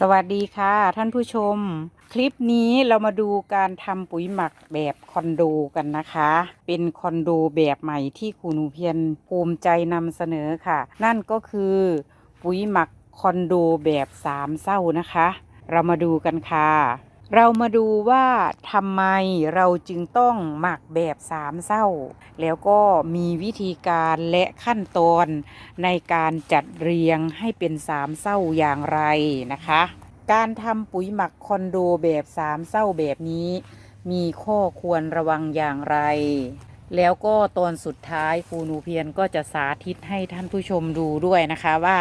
สวัสดีค่ะ ท่านผู้ชม คลิปนี้เรามาดูการทำปุ๋ยหมักแบบคอนโดกันนะคะ เป็นคอนโดแบบใหม่ที่ครูหนูเพียรภูมิใจนำเสนอค่ะ นั่นก็คือปุ๋ยหมักคอนโดแบบสามเศร้านะคะ เรามาดูกันค่ะ เรามาดูว่าทำไมเราจึงต้องหมักแบบสามเศร้า แล้วก็มีวิธีการและขั้นตอนในการจัดเรียงให้เป็นสามเศร้าอย่างไรนะคะ การทำปุ๋ยหมักคอนโดแบบสามเศร้าแบบนี้ มีข้อควรระวังอย่างไร แล้วก็ตอนสุดท้ายครูนูเพียรก็จะสาธิตให้ท่านผู้ชมดูด้วยนะคะว่า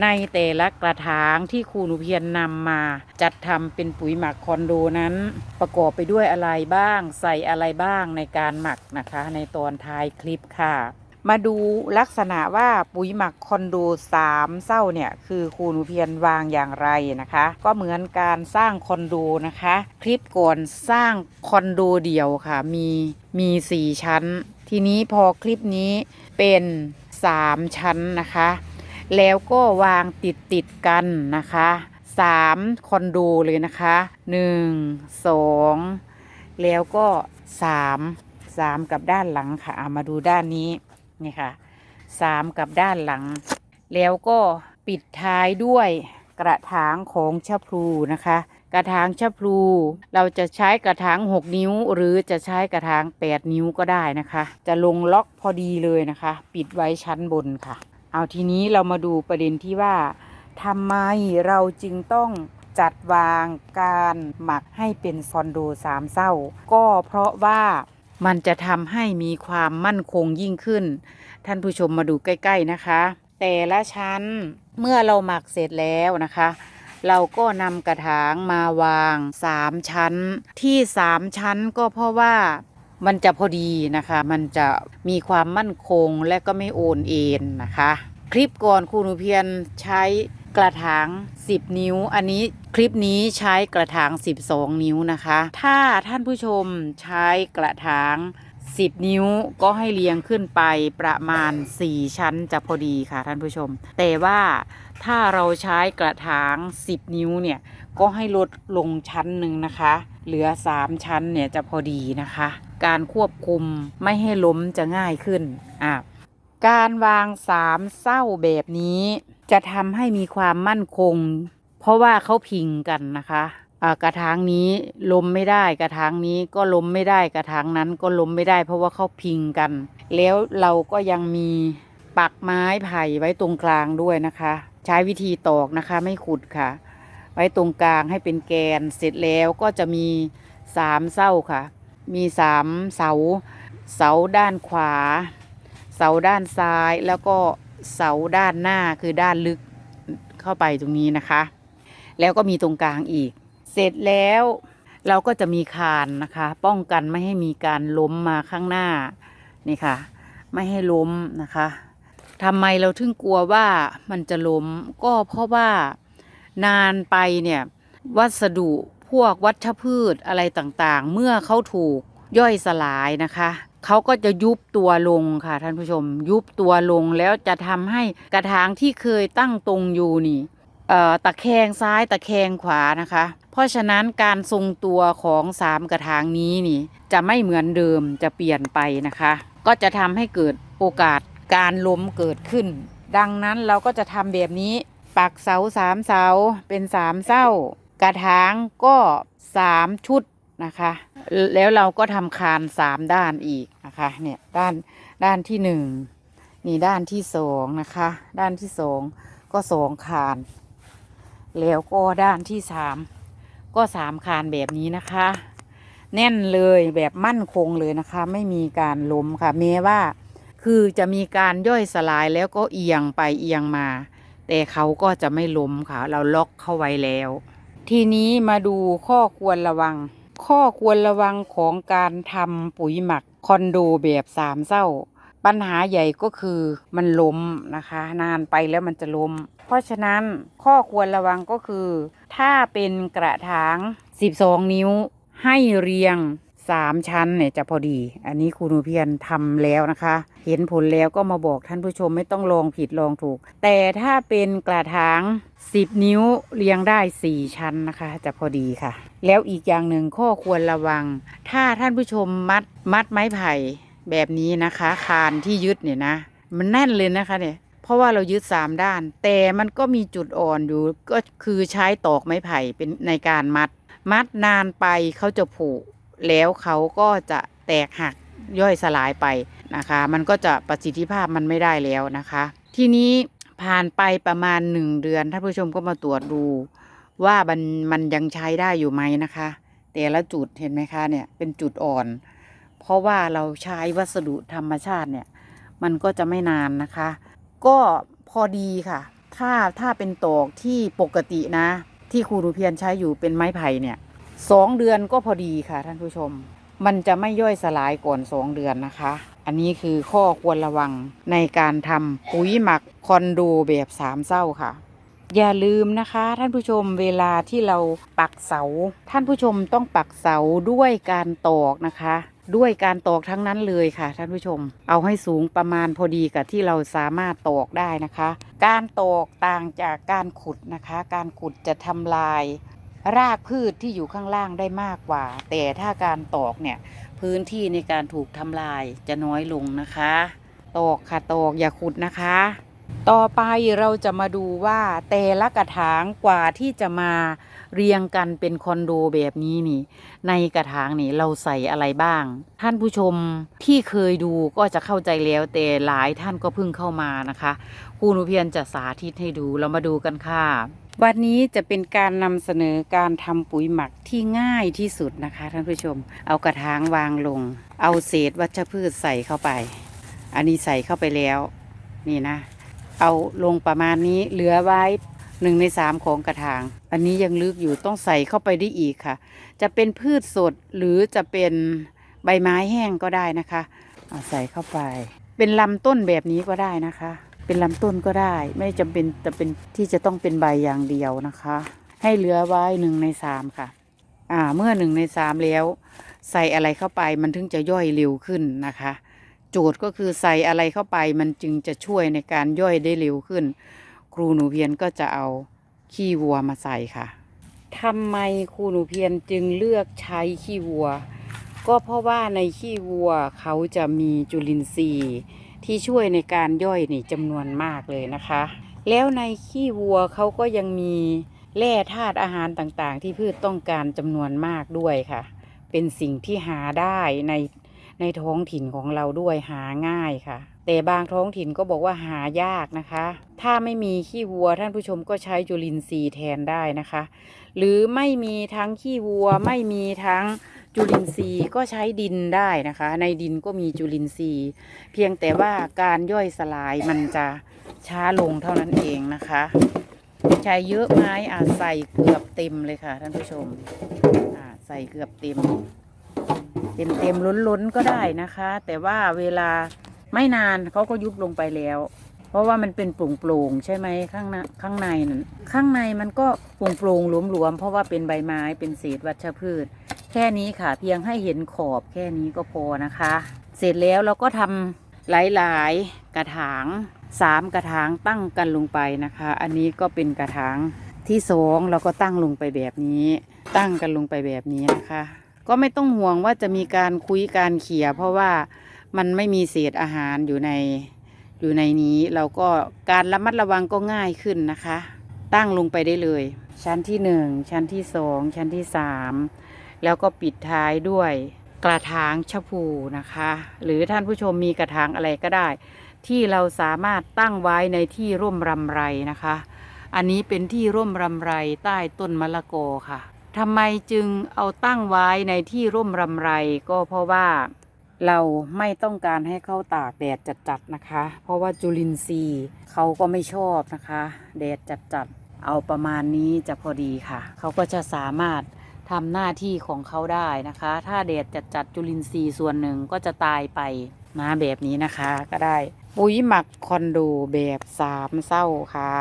ในแต่ละกระถางที่ครูหนูเพียรนำมาจัดทำเป็นปุ๋ยหมักคอนโดนั้น ประกอบไปด้วยอะไรบ้าง ใส่อะไรบ้างในการหมักนะคะ ในตอนท้ายคลิปค่ะ มาดูลักษณะว่าปุ๋ยหมักคอนโดสามเศร้าเนี่ยคือครูหนูเพียรวางอย่างไรนะคะ ก็เหมือนการสร้างคอนโดนะคะ คลิปก่อนสร้างคอนโดเดี่ยวค่ะ มีมีสี่ชั้น ทีนี้พอคลิปนี้เป็นสามชั้นนะคะ แล้วก็วางติดติดๆกันนะคะสามคอนโดเลยนะคะหนึ่งสองแล้วก็สามสามกับด้านหลังค่ะอะมาดูด้านนี้นี่ค่ะสามกับด้านหลัง แล้วก็ปิดท้ายด้วยกระถางของชะพลูนะคะ กระถางชะพลู เราจะใช้กระถาง 6 นิ้ว หรือจะใช้กระถาง 8 นิ้วก็ได้นะคะ จะลงล็อกพอดีเลยนะคะ ปิดไว้ชั้นบนค่ะ เอาทีนี้เรามาดูประเด็นที่ว่าทำไมเราจึงต้องจัดวางการหมักให้เป็นฟอนโดสามเศร้า ก็เพราะว่ามันจะทำให้มีความมั่นคงยิ่งขึ้น ท่านผู้ชมมาดูใกล้ ๆนะคะ แต่ละชั้นเมื่อเราหมักเสร็จแล้วนะคะ เราก็นำกระถางมาวางสามชั้น ที่สามชั้นก็เพราะว่า มันจะพอดีนะคะ มันจะมีความมั่นคงและก็ไม่โอนเอ็นนะคะ คลิปก่อนครูหนูเพียรใช้กระถาง 10 นิ้ว อันนี้คลิปนี้ใช้กระถาง 12 นิ้วนะคะ ถ้าท่านผู้ชมใช้กระถาง 10 นิ้วก็ให้เรียงขึ้นไปประมาณ 4 ชั้นจะพอดีค่ะท่านผู้ชม แต่ว่าถ้าเราใช้กระถาง 10 นิ้วเนี่ย ก็ให้ลดลงชั้นหนึ่งนะคะ เหลือ 3 ชั้นเนี่ยจะพอดีนะคะ การควบคุมไม่ให้ล้มจะง่ายขึ้นอะการวางสามเศร้าแบบนี้ จะทำให้มีความมั่นคง เพราะว่าเขาพิงกันนะคะกระถางนี้ล้มไม่ได้กระถางนี้ก็ล้มไม่ได้กระถางนั้นก็ล้มไม่ได้ เพราะว่าเขาพิงกัน แล้วเราก็ยังมีปักไม้ไผ่ไว้ตรงกลางด้วยนะคะ ใช้วิธีตอกนะคะไม่ขุดค่ะ ไว้ตรงกลางให้เป็นแกนเสร็จแล้วก็จะมีสามเส้าค่ะ มีสามเสา เสาด้านขวา เสาด้านซ้าย แล้วก็เสาด้านหน้าคือด้านลึกเข้าไปตรงนี้นะคะ แล้วก็มีตรงกลางอีก เสร็จแล้วเราก็จะมีคานนะคะ ป้องกันไม่ให้มีการล้มมาข้างหน้านี่ค่ะ ไม่ให้ล้มนะคะทำไมเราถึงกลัวว่ามันจะล้ม ก็เพราะว่านานไปเนี่ยวัสดุ พวกวัชพืชอะไรต่างๆ เมื่อเขาถูกย่อยสลายนะคะเขาก็จะยุบตัวลงค่ะท่านผู้ชม ยุบตัวลงแล้วจะทำให้กระถางที่เคยตั้งตรงอยู่นี่ตะแคงซ้ายตะแคงขวานะคะ เพราะฉะนั้นการทรงตัวของสามกระถางนี้นี่ จะไม่เหมือนเดิมจะเปลี่ยนไปนะคะ ก็จะทำให้เกิดโอกาสการล้มเกิดขึ้น ดังนั้นเราก็จะทำแบบนี้ปักเสาสามเสาเป็นสามเส้า กระถางก็สามชุดนะคะ แล้วเราก็ทำคานสามด้านอีกนะคะเนี่ยด้านด้านที่หนึ่งนี่ด้านที่สองนะคะ ด้านที่สองก็สองคาน แล้วก็ด้านที่สามก็สามคานแบบนี้นะคะ แน่นเลยแบบมั่นคงเลยนะคะ ไม่มีการล้มค่ะแม้ว่า คือจะมีการย่อยสลายแล้วก็เอียงไปเอียงมา แต่เขาก็จะไม่ล้มค่ะ เราล็อกเข้าไว้แล้ว ทีนี้มาดูข้อควรระวัง ข้อควรระวังของการทำปุ๋ยหมักคอนโดแบบสามเศร้า ปัญหาใหญ่ก็คือมันล้มนะคะ นานไปแล้วมันจะล้ม เพราะฉะนั้นข้อควรระวังก็คือ ถ้าเป็นกระถาง 12 นิ้วให้เรียง สามชั้นเนี่ยจะพอดี อันนี้ครูนูเพียรทำแล้วนะคะ เห็นผลแล้วก็มาบอกท่านผู้ชมไม่ต้องลองผิดลองถูก แต่ถ้าเป็นกระถาง10นิ้วเรียงได้4ชั้นนะคะ จะพอดีค่ะ แล้วอีกอย่างหนึ่งข้อควรระวัง ถ้าท่านผู้ชมมัดมัดไม้ไผ่แบบนี้นะคะ คานที่ยึดเนี่ยนะ มันแน่นเลยนะคะเนี่ยเพราะว่าเรายึดสามด้าน แต่มันก็มีจุดอ่อนอยู่ก็คือใช้ตอกไม้ไผ่เป็นในการมัด มัดนานไปเขาจะผุ แล้วเขาก็จะแตกหักย่อยสลายไปนะคะ มันก็จะประสิทธิภาพมันไม่ได้แล้วนะคะ ทีนี้ผ่านไปประมาณหนึ่งเดือนท่านผู้ชมก็มาตรวจดูว่ามันมันยังใช้ได้อยู่ไหมนะคะ แต่ละจุดเห็นไหมคะเนี่ยเป็นจุดอ่อน เพราะว่าเราใช้วัสดุธรรมชาติเนี่ย มันก็จะไม่นานนะคะ ก็พอดีค่ะ ถ้าถ้าเป็นตอกที่ปกตินะ ที่ครูรูเพียนใช้อยู่เป็นไม้ไผ่เนี่ย สองเดือนก็พอดีค่ะท่านผู้ชม มันจะไม่ย่อยสลายก่อนสองเดือนนะคะ อันนี้คือข้อควรระวังในการทำปุ๋ยหมักคอนโดแบบสามเศร้าค่ะ อย่าลืมนะคะท่านผู้ชมเวลาที่เราปักเสา ท่านผู้ชมต้องปักเสาด้วยการตอกนะคะ ด้วยการตอกทั้งนั้นเลยค่ะท่านผู้ชม เอาให้สูงประมาณพอดีกับที่เราสามารถตอกได้นะคะ การตอกต่างจากการขุดนะคะ การขุดจะทำลาย รากพืชที่อยู่ข้างล่างได้มากกว่า แต่ถ้าการตอกเนี่ยพื้นที่ในการถูกทำลายจะน้อยลงนะคะ ตอกค่ะตอกอย่าขุดนะคะ ต่อไปเราจะมาดูว่าแต่ละกระถางกว่าที่จะมาเรียงกันเป็นคอนโดแบบนี้นี่ ในกระถางนี่เราใส่อะไรบ้าง ท่านผู้ชมที่เคยดูก็จะเข้าใจแล้วแต่หลายท่านก็เพิ่งเข้ามานะคะครูหนุเพียรจะสาธิตให้ดูเรามาดูกันค่ะ วันนี้จะเป็นการนำเสนอการทำปุ๋ยหมักที่ง่ายที่สุดนะคะท่านผู้ชม เอากระถางวางลง เอาเศษวัชพืชใส่เข้าไป อันนี้ใส่เข้าไปแล้ว นี่นะ เอาลงประมาณนี้เหลือไว้หนึ่งในสามของกระถาง อันนี้ยังลึกอยู่ต้องใส่เข้าไปได้อีกค่ะ จะเป็นพืชสดหรือจะเป็นใบไม้แห้งก็ได้นะคะ เอาใส่เข้าไป เป็นลำต้นแบบนี้ก็ได้นะคะ เป็นลำต้นก็ได้ ไม่จำเป็นจะเป็นที่จะต้องเป็นใบอย่างเดียวนะคะ ให้เหลือไว้หนึ่งในสามค่ะ อ่า เมื่อหนึ่งในสามแล้ว ใส่อะไรเข้าไปมันถึงจะย่อยเร็วขึ้นนะคะ โจทย์ก็คือใส่อะไรเข้าไปมันจึงจะช่วยในการย่อยได้เร็วขึ้น ครูหนูเพียนก็จะเอาขี้วัวมาใส่ค่ะทำไมครูหนูเพียนจึงเลือกใช้ขี้วัว ก็เพราะว่าในขี้วัวเขาจะมีจุลินทรีย์ ที่ช่วยในการย่อยนี่จำนวนมากเลยนะคะ แล้วในขี้วัวเขาก็ยังมีแร่ธาตุอาหารต่างๆ ที่พืชต้องการจำนวนมากด้วยค่ะ เป็นสิ่งที่หาได้ในในท้องถิ่นของเราด้วยหาง่ายค่ะ แต่บางท้องถิ่นก็บอกว่าหายากนะคะ ถ้าไม่มีขี้วัวท่านผู้ชมก็ใช้จุลินทรีย์แทนได้นะคะ หรือไม่มีทั้งขี้วัวไม่มีทั้ง จุลินทรีย์ก็ใช้ดินได้นะคะ ในดินก็มีจุลินทรีย์ เพียงแต่ว่าการย่อยสลายมันจะช้าลงเท่านั้นเองนะคะ ใช้เยอะไหมอาใส่เกือบเต็มเลยค่ะท่านผู้ชมใส่เกือบเต็ม เต็มเต็มล้นล้นก็ได้นะคะ แต่ว่าเวลาไม่นานเขาก็ยุบลงไปแล้ว เพราะว่ามันเป็นโปร่งๆใช่ไหมข้างในข้างในนั่นข้างในมันก็โปร่งๆหลวมๆเพราะว่าเป็นใบไม้เป็นเศษวัชพืช แค่นี้ค่ะ เพียงให้เห็นขอบแค่นี้ก็พอนะคะ เสร็จแล้วเราก็ทำหลายๆกระถางสามกระถางตั้งกันลงไปนะคะ อันนี้ก็เป็นกระถางที่สองเราก็ตั้งลงไปแบบนี้ ตั้งกันลงไปแบบนี้นะคะ ก็ไม่ต้องห่วงว่าจะมีการคุยการเขี่ยเพราะว่ามันไม่มีเศษอาหารอยู่ใน อยู่ในนี้เราก็การระมัดระวังก็ง่ายขึ้นนะคะ ตั้งลงไปได้เลย ชั้นที่หนึ่งชั้นที่สองชั้นที่สามแล้วก็ปิดท้ายด้วยกระถางชะพูนะคะ หรือท่านผู้ชมมีกระถางอะไรก็ได้ ที่เราสามารถตั้งไว้ในที่ร่มรำไรนะคะ อันนี้เป็นที่ร่มรำไรใต้ต้นมะละกอค่ะทำไมจึงเอาตั้งไว้ในที่ร่มรำไรก็เพราะว่า เราไม่ต้องการให้เขาตากแดดจัดๆนะคะ เพราะว่าจุลินทรีย์เขาก็ไม่ชอบนะคะ แดดจัดๆเอาประมาณนี้จะพอดีค่ะ เขาก็จะสามารถทำหน้าที่ของเขาได้นะคะ ถ้าแดดจัดๆจุลินทรีย์ส่วนหนึ่งก็จะตายไปนะแบบนี้นะคะก็ได้ ปุ๋ยหมักคอนโดแบบสามเศร้าค่ะ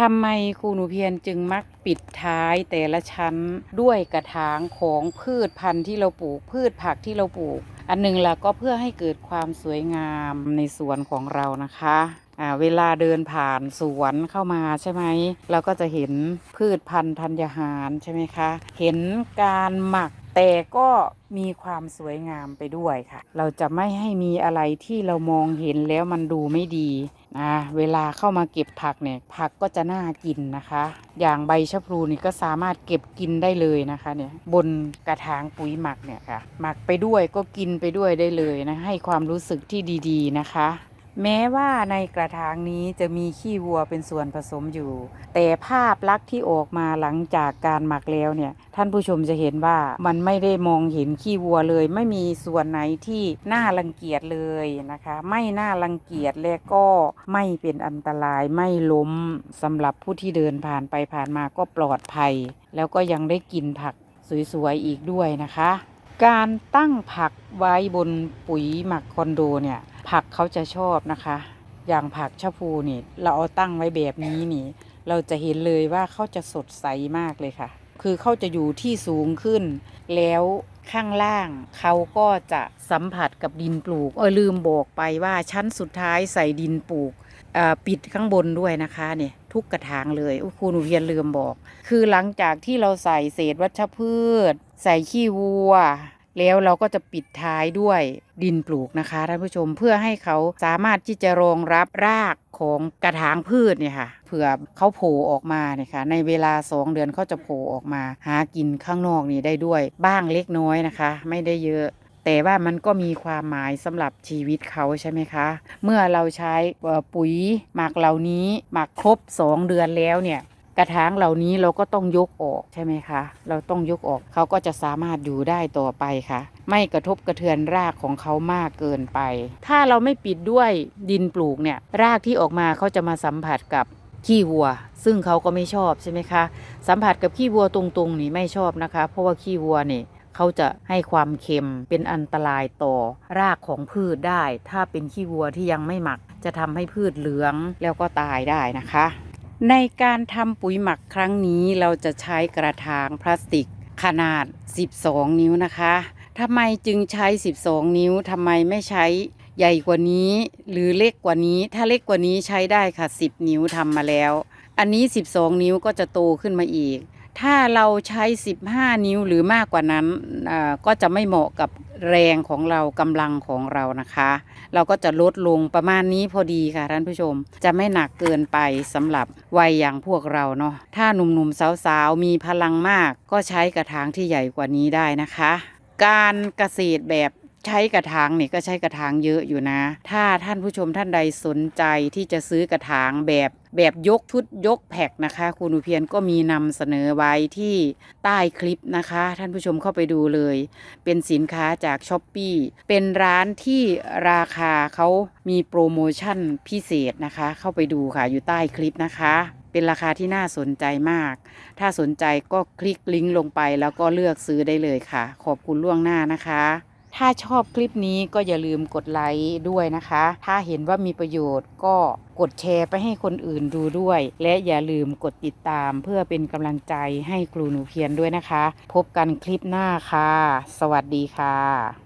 ทำไมครูหนูเพียรจึงมักปิดท้ายแต่ละชั้นด้วยกระถางของพืชพันธุ์ที่เราปลูกพืชผักที่เราปลูก อันหนึ่งล่ะก็เพื่อให้เกิดความสวยงามในสวนของเรานะคะเวลาเดินผ่านสวนเข้ามาใช่ไหมเราก็จะเห็นพืชพันธุ์ธัญญาหารใช่ไหมคะ เห็นการหมัก แต่ก็มีความสวยงามไปด้วยค่ะ เราจะไม่ให้มีอะไรที่เรามองเห็นแล้วมันดูไม่ดีนะเวลาเข้ามาเก็บผักเนี่ยผักก็จะน่ากินนะคะ อย่างใบชะพลูนี่ก็สามารถเก็บกินได้เลยนะคะเนี่ยบนกระถางปุ๋ยหมักเนี่ยค่ะ หมักไปด้วยก็กินไปด้วยได้เลยนะให้ความรู้สึกที่ดี ๆนะคะ แม้ว่าในกระถางนี้จะมีขี้วัวเป็นส่วนผสมอยู่ แต่ภาพลักษณ์ที่ออกมาหลังจากการหมักแล้วเนี่ย ท่านผู้ชมจะเห็นว่ามันไม่ได้มองเห็นขี้วัวเลย ไม่มีส่วนไหนที่น่ารังเกียจเลยนะคะ ไม่น่ารังเกียจและก็ไม่เป็นอันตรายไม่ล้มสำหรับผู้ที่เดินผ่านไปผ่านมาก็ปลอดภัย แล้วก็ยังได้กินผักสวยๆอีกด้วยนะคะ การตั้งผักไว้บนปุ๋ยหมักคอนโดเนี่ย ผักเขาจะชอบนะคะ อย่างผักชะพูนี่ เราเอาตั้งไว้แบบนี้นี่ เราจะเห็นเลยว่าเขาจะสดใสมากเลยค่ะ คือเขาจะอยู่ที่สูงขึ้น แล้วข้างล่างเขาก็จะสัมผัสกับดินปลูกเออลืมบอกไปว่าชั้นสุดท้ายใส่ดินปลูกปิดข้างบนด้วยนะคะเนี่ยทุกกระถางเลยอุ๊ยครูหนูเพียนลืมบอก คือหลังจากที่เราใส่เศษวัชพืช ใส่ขี้วัว แล้วเราก็จะปิดท้ายด้วยดินปลูกนะคะท่านผู้ชมเพื่อให้เขาสามารถที่จะรองรับรากของกระถางพืชเนี่ยค่ะเผื่อเขาโผล่ออกมาเนี่ยค่ะในเวลาสองเดือนเขาจะโผล่ออกมา หากินข้างนอกนี่ได้ด้วย บ้างเล็กน้อยนะคะ ไม่ได้เยอะแต่ว่ามันก็มีความหมายสำหรับชีวิตเขาใช่ไหมคะ เมื่อเราใช้ปุ๋ยหมักเหล่านี้หมักครบ 2 เดือนแล้วเนี่ย กระถางเหล่านี้เราก็ต้องยกออกใช่ไหมคะ เราต้องยกออกเขาก็จะสามารถอยู่ได้ต่อไปค่ะ ไม่กระทบกระเทือนรากของเขามากเกินไป ถ้าเราไม่ปิดด้วยดินปลูกเนี่ย รากที่ออกมาเขาจะมาสัมผัสกับขี้วัว ซึ่งเขาก็ไม่ชอบใช่ไหมคะ สัมผัสกับขี้วัวตรงๆนี่ไม่ชอบนะคะ เพราะว่าขี้วัวนี่เขาจะให้ความเค็มเป็นอันตรายต่อรากของพืชได้ ถ้าเป็นขี้วัวที่ยังไม่หมัก จะทำให้พืชเหลืองแล้วก็ตายได้นะคะ ในการทำปุ๋ยหมักครั้งนี้เราจะใช้กระถางพลาสติกขนาด 12 นิ้วนะคะทำไมจึงใช้ 12 นิ้วทำไมไม่ใช้ใหญ่กว่านี้ หรือเล็กกว่านี้ ถ้าเล็กกว่านี้ใช้ได้ค่ะ 10 นิ้วทำมาแล้ว อันนี้ 12 นิ้วก็จะโตขึ้นมาอีก ถ้าเราใช้ 15 นิ้วหรือมากกว่านั้นอ่าก็จะไม่เหมาะกับ แรงของเรากำลังของเรานะคะ เราก็จะลดลงประมาณนี้พอดีค่ะท่านผู้ชม จะไม่หนักเกินไปสำหรับวัยอย่างพวกเราเนาะถ้าหนุ่มๆสาวๆมีพลังมาก ก็ใช้กระถางที่ใหญ่กว่านี้ได้นะคะ การเกษตรแบบ ใช้กระถางเนี่ยก็ใช้กระถางเยอะอยู่นะ ถ้าท่านผู้ชมท่านใดสนใจที่จะซื้อกระถางแบบแบบยกชุดยกแพ็กนะคะคุณอุเพียนก็มีนำเสนอไว้ที่ใต้คลิปนะคะ ท่านผู้ชมเข้าไปดูเลย เป็นสินค้าจากช้อปปีเป็นร้านที่ราคาเขามีโปรโมชั่นพิเศษนะคะ เข้าไปดูค่ะอยู่ใต้คลิปนะคะเป็นราคาที่น่าสนใจมาก ถ้าสนใจก็คลิกลิงก์ลงไปแล้วก็เลือกซื้อได้เลยค่ะ ขอบคุณล่วงหน้านะคะ ถ้าชอบคลิปนี้ก็อย่าลืมกดไลค์ด้วยนะคะ ถ้าเห็นว่ามีประโยชน์ก็กดแชร์ไปให้คนอื่นดูด้วย และอย่าลืมกดติดตามเพื่อเป็นกำลังใจให้ครูหนูเพียนด้วยนะคะ พบกันคลิปหน้าค่ะ สวัสดีค่ะ